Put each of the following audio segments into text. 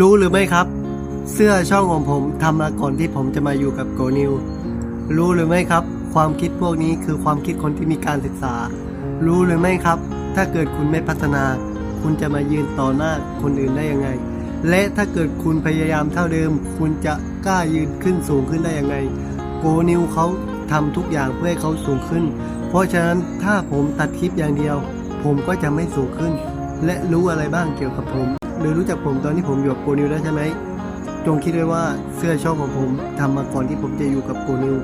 รู้หรือไม่ครับ เสื้อช่องของผมทำมาก่อนที่ผมจะมาอยู่กับโกนิว รู้หรือไม่ครับ ความคิดพวกนี้คือความคิดคนที่มีการศึกษา รู้หรือไม่ครับ ถ้าเกิดคุณไม่พัฒนา คุณจะมายืนต่อหน้าคนอื่นได้ยังไง และถ้าเกิดคุณพยายามเท่าเดิม คุณจะกล้ายืนขึ้นสูงขึ้นได้ยังไง โกนิวเขาทำทุกอย่างเพื่อให้เขาสูงขึ้น เพราะฉะนั้นถ้าผมตัดคลิปอย่างเดียว ผมก็จะไม่สูงขึ้น และรู้อะไรบ้างเกี่ยวกับผม รือรู้จักผมตอนที่ผมอยู่กับโกนิวแล้วใช่ไหม จงคิดไว้ว่าเสื้อช่องของผมทำมาก่อนที่ผมจะอยู่กับโกนิว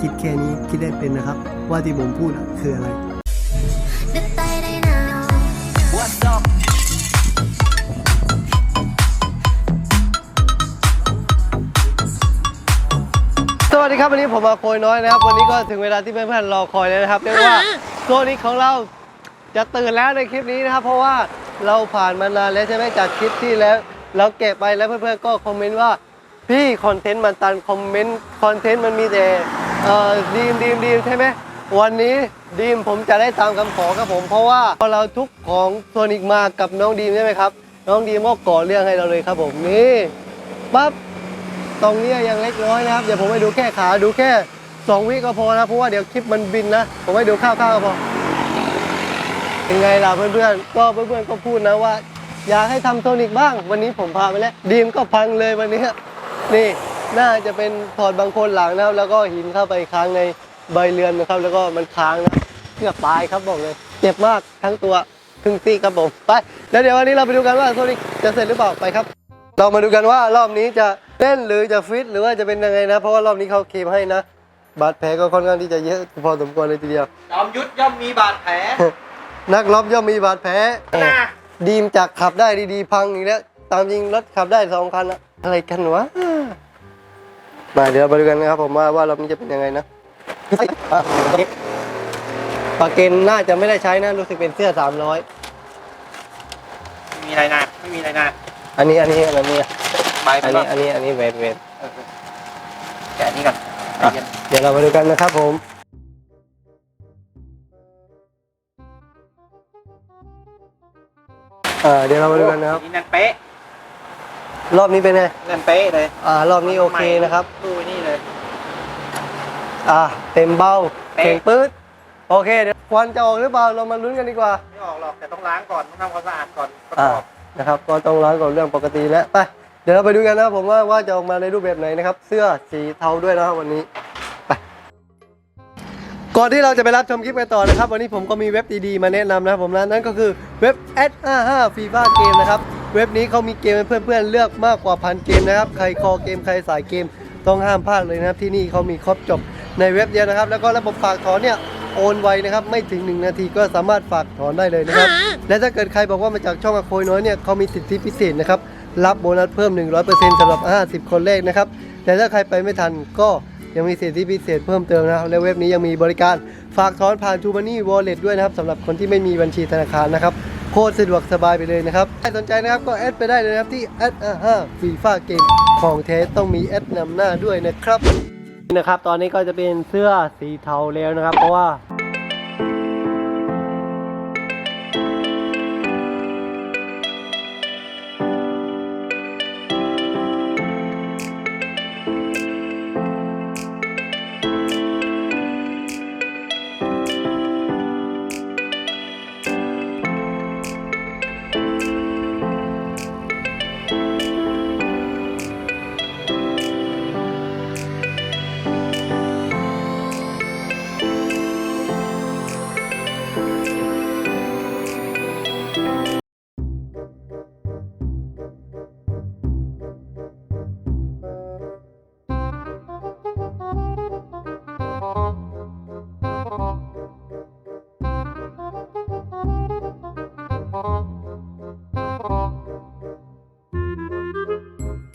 คิดแค่นี้คิดได้เป็นนะครับ ว่าที่ผมพูดอะคืออะไร Đứt tay đây nào What's up สวัสดีครับวันนี้ผมมาโคยน้อยนะครับ วันนี้ก็ถึงเวลาที่เพื่อนๆรอคอยแล้วนะครับเรียกว่าโซนิกของเรา จะตื่นแล้วในคลิปนี้นะครับ เพราะว่าเราผ่านมานานแล้วใช่ไหมจากคลิปที่แล้ว เราเก็บไปแล้วเพื่อนๆก็คอมเมนต์ว่าพี่คอนเทนต์มันตันคอมเมนต์คอนเทนต์มันมีแต่เอ่อดีมดีมดีมใช่ไหมวันนี้ดีมผมจะได้ตามคำขอครับผม เพราะว่าพอเราทุกของโซนิกมากับน้องดีมใช่ไหมครับ น้องดีมก็ก่อเรื่องให้เราเลยครับผมนี่ปั๊บตรงเนี้ยยังเล็กน้อยนะครับเดี๋ยวผมไปดูแค่ขาดูแค่ 2 วิก็พอนะเพราะว่าเดี๋ยวคลิปมันบินนะ ผมไปดูข้าวๆก็พอ ยังไงล่ะเพื่อนๆ ก็เพื่อนๆก็พูดนะว่า อยากให้ทำโทนิกบ้าง วันนี้ผมพาไปแล้วดีมก็พังเลยวันนี้นี่น่าจะเป็นถอดบางคนหลังนะครับ แล้วก็หินเข้าไปค้างในใบเรือนนะครับ แล้วก็มันค้างนะเกือบตายครับบอกเลยเจ็บมากทั้งตัวครึ่งซีกครับผมไปแล้วเดี๋ยววันนี้เราไปดูกันว่าโทนิกจะเสร็จหรือเปล่าไปครับ เรามาดูกันว่ารอบนี้จะเล่นหรือจะฟิตหรือว่าจะเป็นยังไงนะ เพราะว่ารอบนี้เขาเคลมให้นะบาดแผลก็ค่อนข้างที่จะเยอะพอสมควรเลยทีเดียวจอมยุทธย่อมมีบาดแผล นักรบย่อมมีบาดแผลนะดีมจากขับได้ดีๆ พังอีกแล้วตามจริงรถขับได้สองคันอะอะไรกันวะมาเดี๋ยวเรามาดูกันนะครับ ผมว่าว่ารอบนี้จะเป็นยังไงนะปากเกนน่าจะไม่ได้ใช้นะรู้สึกเป็นเสื้อ300ไม่มีอะไรนะไม่มีอะไรนะอันนี้อันนี้อันนี้ใบอันนี้อันนี้อันนี้เวทเวทแกะนี่ก่อนใจเย็นเดี๋ยวเรามาดูกันนะครับผม อ่าเดี๋ยวเรามาดูกันนะครับ นี่นั่นเป๊ะรอบนี้เป็นไง นั่นเป๊ะเลยอ่ารอบนี้โอเคนะครับตู้นี่เลย อ่าเต็มเบ้าเป๊ะเข่งปื๊ดโอเคเดี๋ยวควันจะออกหรือเปล่าเรามาลุ้นกันดีกว่า ไม่ออกหรอกแต่ต้องล้างก่อนต้องทำความสะอาดก่อนประกอ่าอบนะครับ ก็ต้องล้างก่อนเรื่องปกติแล้วไปเดี๋ยวเราไปดูกันนะครับผมว่าว่าจะออกมาในรูปแบบไหนนะครับ เสื้อสีเทาด้วยนะครับวันนี้ไป ก่อนที่เราจะไปรับชมคลิปกันต่อนะครับ วันนี้ผมก็มีเว็บดีๆมาแนะนำนะครับผมนะนั่นก็คือเว็บ S55 FIFA Game นะครับเว็บนี้เขามีเกมให้เพื่อนๆเลือกมากกว่าพันเกมนะครับ ใครคอเกมใครสายเกมต้องห้ามพลาดเลยนะครับ ที่นี่เขามีครบจบในเว็บเดียวนะครับ แล้วก็ระบบฝากถอนเนี่ยโอนไวนะครับไม่ถึง 1 นาทีก็สามารถฝากถอนได้เลยนะครับ และถ้าเกิดใครบอกว่ามาจากช่องอโคยน้อยเนี่ยเขามีสิทธิพิเศษนะครับรับโบนัสเพิ่ม 100%สำหรับ 50 คนแรกนะครับแต่ถ้าใครไปไม่ทันก็ ยังมีสิทธิพิเศษเพิ่มเติมนะครับและเว็บนี้ยังมีบริการฝากถอนผ่านทูบันนี่วอลเล็ตด้วยนะครับสำหรับคนที่ไม่มีบัญชีธนาคารนะครับโคตรสะดวกสบายไปเลยนะครับใครสนใจนะครับก็แอดไปได้เลยนะครับที่แอดอ่าห้าฟีฟ่าเกมของแท้ต้องมีแอดนำหน้าด้วยนะครับนะครับ ตอนนี้ก็จะเป็นเสื้อสีเทาแล้วนะครับ เพราะว่า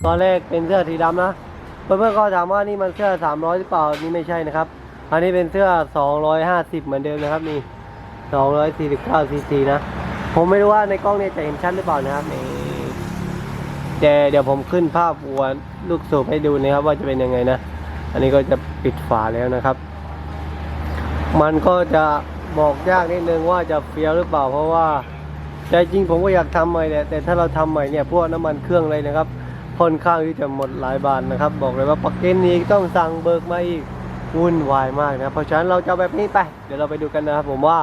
ตอนแรกเป็นเสื้อสีดำนะ เพื่อนๆก็ถามว่านี่มันเสื้อ 300 หรือเปล่า นี่ไม่ใช่นะครับ อันนี้เป็นเสื้อ 250 เหมือนเดิมนะครับนี่249ซีซีนะ ผมไม่รู้ว่าในกล้องเนี่ยจะเห็นชัดหรือเปล่านะครับนี่แต่เดี๋ยวผมขึ้นภาพวัวลูกสูบให้ดูนะครับว่าจะเป็นยังไงนะ อันนี้ก็จะปิดฝาแล้วนะครับ มันก็จะบอกยากนิดนึงว่าจะเฟี้ยวหรือเปล่าเพราะว่าใจจริงผมก็อยากทำใหม่แหละแต่ถ้าเราทำใหม่เนี่ยพวกน้ำมันเครื่องเลยนะครับ ค่อนข้างที่จะหมดหลายบาทนะครับ บอกเลยว่าปักเกนนี้ต้องสั่งเบิกมาอีกวุ่นวายมากนะครับเพราะฉะนั้นเราจะเอาแบบนี้ไป เดี๋ยวเราไปดูกันนะครับผมว่า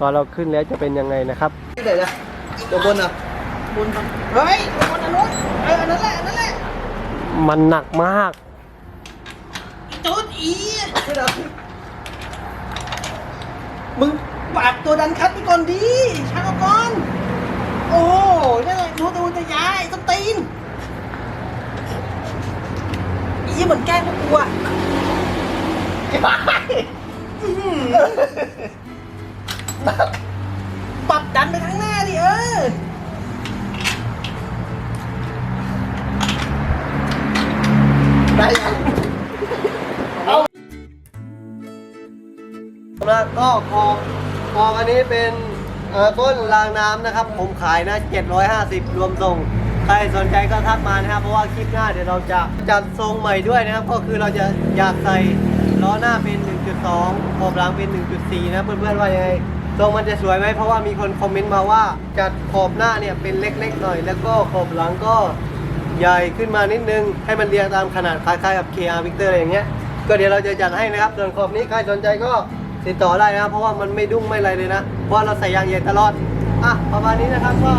ตอนเราขึ้นแล้วจะเป็นยังไงนะครับที่ไหนนะตัวบนอะบนเฮ้ยบนอันนู้นเอออันนั้นแหละอันนั้นแหละมันหนักมากจุดอีมึงปาดตัวดันคัดไปก่อนดีช่างเอาก่อนโอ้นั่นแหละดูตัวจะย้ายต้นตีน อีเหมือนแกล้งพวกกูอะอื้อหือปรับดันไปข้างหน้าดิเออ ได้ยังแล้วก็คอคออันนี้เป็นเอ่อต้นรางน้ำนะครับ ผมขายนะ 750 รวมส่ง ใครสนใจก็ทักมานะครับ เพราะว่าคลิปหน้าเดี๋ยวเราจะจัดทรงใหม่ด้วยนะครับ ก็คือเราจะอยากใส่ล้อหน้าเป็น 1.2ขอบหลังเป็น 1.4 นะเพื่อนๆว่ายังไงทรงมันจะสวยไหมเพราะว่ามีคนคอมเมนต์มาว่าจัดขอบหน้าเนี่ยเป็นเล็กๆหน่อย แล้วก็ขอบหลังก็ใหญ่ขึ้นมานิดนึง ให้มันเรียงตามขนาดคล้ายๆกับ KR Victor อะไรอย่างเงี้ยก็เดี๋ยวเราจะจัดให้นะครับ ส่วนขอบนี้ใครสนใจก็ติดต่อได้นะเพราะว่ามันไม่ดุ้งไม่อะไรเลยนะเพราะเราใส่ยางใหญ่ตลอดอะประมาณนี้นะครับก็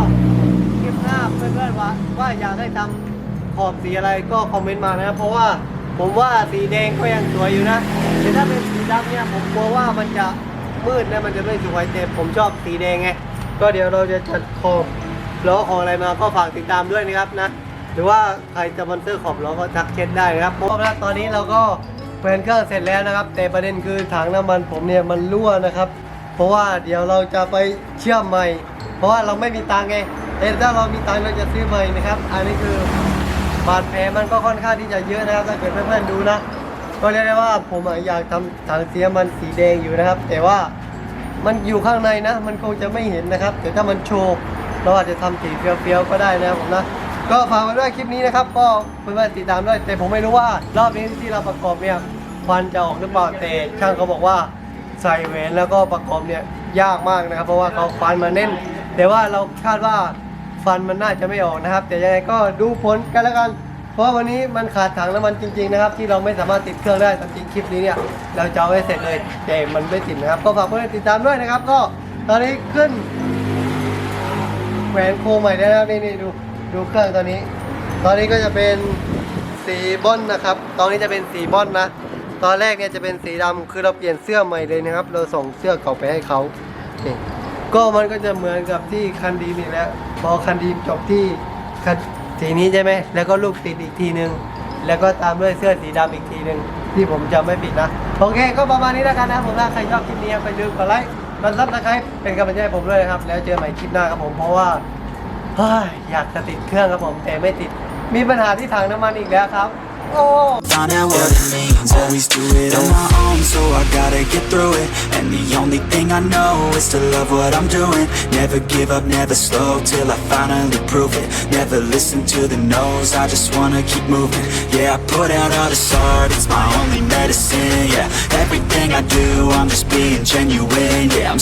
าเพื่อนๆว่าว่าอยากให้ทำขอบสีอะไรก็คอมเมนต์มานะครับเพราะว่าผมว่าสีแดงก็ยังสวยอยู่นะแต่ถ้าเป็นสีดำเนี่ยผมกลัวว่ามันจะมืดนะมันจะไม่สวยแต่ผมชอบสีแดงไงก็เดี๋ยวเราจะจัดขอบล้อของอะไรมาก็ฝากติดตามด้วยนะครับนะ หรือว่าใครจะมอนเตอร์ขอบล้อก็ทักเช็ดได้นะครับเพราะว่าตอนนี้เราก็เปลี่ยนเครื่องเสร็จแล้วนะครับ แต่ประเด็นคือถังน้ำมันผมเนี่ยมันรั่วนะครับ เพราะว่าเดี๋ยวเราจะไปเชื่อมใหม่ เพราะว่าเราไม่มีตังค์ไง แต่ถ้าเรามีตังค์เราจะซื้อใหม่นะครับ อันนี้คือบาดแผลมันก็ค่อนข้างที่จะเยอะนะครับ ถ้าเกิดเพื่อนๆดูนะ ก็เรียกได้ว่าผมอยากทำถังเสียมันสีแดงอยู่นะครับ แต่ว่ามันอยู่ข้างในนะ มันคงจะไม่เห็นนะครับ แต่ถ้ามันโชว์เราอาจจะทำสีเฟี้ยวๆก็ได้นะครับผมนะก็ฝากไว้ด้วยคลิปนี้นะครับ ก็เพื่อนๆติดตามด้วย แต่ผมไม่รู้ว่ารอบนี้ที่เราประกอบเนี่ยควันจะออกหรือเปล่าแต่ช่างเขาบอกว่าใส่แหวนแล้วก็ประกอบเนี่ยยากมากนะครับ เพราะว่าเขาควันมาแน่น แต่ว่าเราคาดว่าฟันมันน่าจะไม่ออกนะครับ แต่ยังไงก็ดูผลกันแล้วกัน เพราะวันนี้มันขาดถังน้ำมันจริงๆนะครับ ที่เราไม่สามารถติดเครื่องได้ตามจริงคลิปนี้เนี่ยเราจะเอาไว้เสร็จเลยแต่มันไม่ติดนะครับ ก็ฝากเพื่อนติดตามด้วยนะครับ ก็ตอนนี้ขึ้นแหวนโคใหม่แล้วนี่นี่ดูดูเครื่องตอนนี้ ตอนนี้ก็จะเป็นสีบอนนะครับ ตอนนี้จะเป็นสีบอนนะ ตอนแรกเนี่ยจะเป็นสีดำคือเราเปลี่ยนเสื้อใหม่เลยนะครับ เราส่งเสื้อเก่าไปให้เขานี่ ก็มันก็จะเหมือนกับที่คันดีมอีกแหล้วพอคันดีจบที่คันสีนี้ใช่ไหมแล้วก็ลูกติดอีกทีหนึ่งแล้วก็ตามด้วยเสื้อสีดำอีกทีหนึ่งที่ผมจำไม่ผิดนะโอเค ก็ประมาณนี้แล้วกันนะผมถ้าใครชอบคลิปนี้ไปดูกดไลค์กดซับสไครป์เป็นกำลังใจให้ผมด้วยนะครับ แล้วเจอใหม่คลิปหน้าครับผมเพราะว่าเฮ้ยอยากจะติดเครื่องครับผมแต่ไม่ติด มีปัญหาที่ถังน้ำมันอีกแล้วครับ โอ้ Find out what it means, always do it on my own So I gotta get through it. And the only thing I know is to love what I'm doing. Never give up, never slow till I finally prove it. Never listen to the no's, I just wanna keep moving. Yeah, I put out all this art, it's my only medicine Yeah, everything I do, I'm just being genuine Yeah, I'm